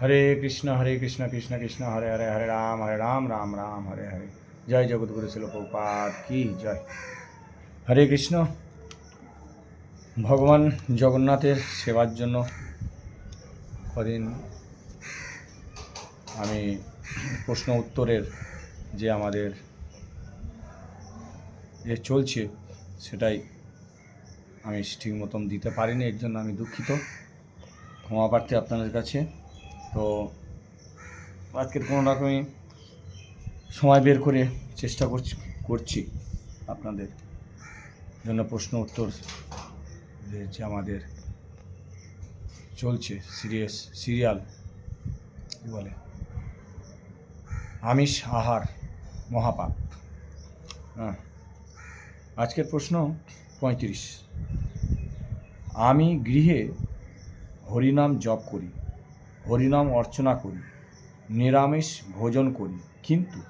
হরে কৃষ্ণ হরে কৃষ্ণ কৃষ্ণ কৃষ্ণ, হরে হরে হরে রাম হরে রাম রাম রাম, হরে হরে। জয় জগৎগুরু শিল প্রপাত কি জয়। হরে কৃষ্ণ, ভগবান জগন্নাথের সেবার জন্য কদিন আমি প্রশ্ন উত্তরের যে আমাদের যে চলছে সেটাই আমি ঠিক মতন দিতে পারিনি, এর জন্য আমি দুঃখিত। ক্ষমা প্রার্থী আপনাদের কাছে। তো আজকের কোনো রকমই সময় বের করে চেষ্টা করছি করছি আপনাদের জন্য প্রশ্ন উত্তর যে আমাদের চলছে সিরিয়াস সিরিয়াল, কী বলে? আমিষ আহার মহাপাপ। হ্যাঁ আজকের প্রশ্ন পঁয়ত্রিশ। আমি গৃহে হরিনাম জপ করি। হরিনাম অর্চনা করি, নিরামিষ ভোজন করি, কিন্তু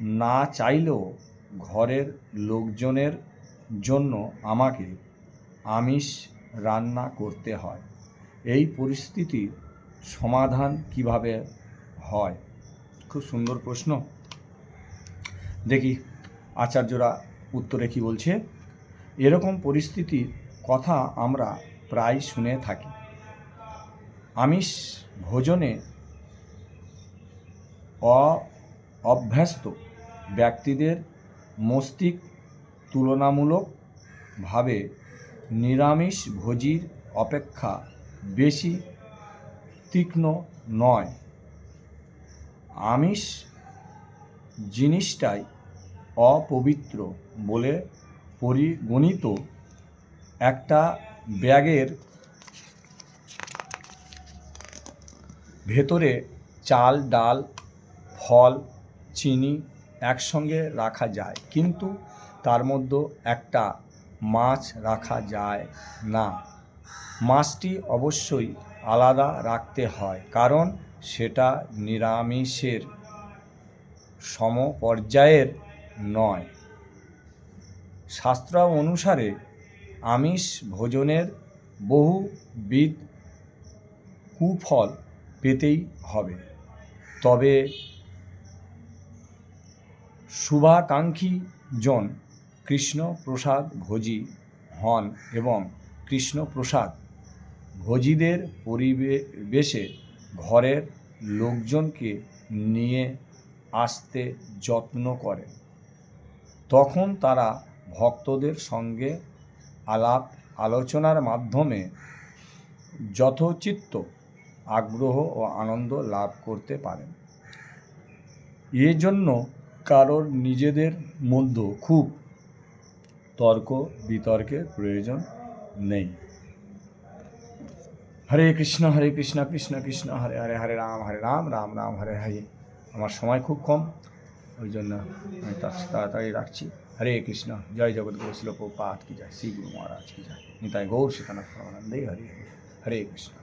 না চাইলেও ঘরের লোকজনের জন্য আমাকে আমিষ রান্না করতে হয়। এই পরিস্থিতির সমাধান কীভাবে হয়? খুব সুন্দর প্রশ্ন। দেখি আচার্যরা উত্তরে কি বলছে? এরকম পরিস্থিতির কথা আমরা প্রায় শুনে থাকি। আমিষ ভোজনে অভ্যস্ত ব্যক্তিদের মস্তিষ্ক তুলনামূলকভাবে নিরামিষ ভোজির অপেক্ষা বেশি তীক্ষ্ণ নয়। আমিষ জিনিসটাই অপবিত্র বলে পরিগণিত একটা ব্যাগের ভেতরে চাল, ডাল, ফল, চিনি একসঙ্গে রাখা যায়। কিন্তু তার মধ্যে একটা মাছ রাখা যায় না। মাছটি অবশ্যই আলাদা রাখতে হয়, কারণ সেটা নিরামিষের সমপর্যায়ের নয়। শাস্ত্র অনুসারে আমিষ ভোজনের বহুবিধ কুফল পেতেই হবে। তবে শুভাকাঙ্ক্ষীজন কৃষ্ণ প্রসাদ ভোজী হন এবং কৃষ্ণ প্রসাদ ভোজীদের পরিবেশে ঘরের লোকজনকে নিয়ে আসতে যত্ন করে তখন তারা ভক্তদের সঙ্গে আলাপ আলোচনার মাধ্যমে যথোচিত্ত আগ্রহ ও আনন্দ লাভ করতে পারেন। এজন্য কারোর নিজেদের মধ্যে খুব তর্ক, বিতর্কের প্রয়োজন নেই। হরে কৃষ্ণ হরে কৃষ্ণ কৃষ্ণ কৃষ্ণ, হরে হরে হরে রাম হরে রাম রাম রাম, হরে হরে। আমার সময় খুব কম, ওই জন্য আমি তাড়াতাড়ি রাখছি। হরে কৃষ্ণ, জয় জগৎগুরু, শিল প্রপাত, কি যায় শ্রী গুরু মহারাজ, কি যায় নিতাই গৌর পরমানন্দে হরে হরে। হরে কৃষ্ণ।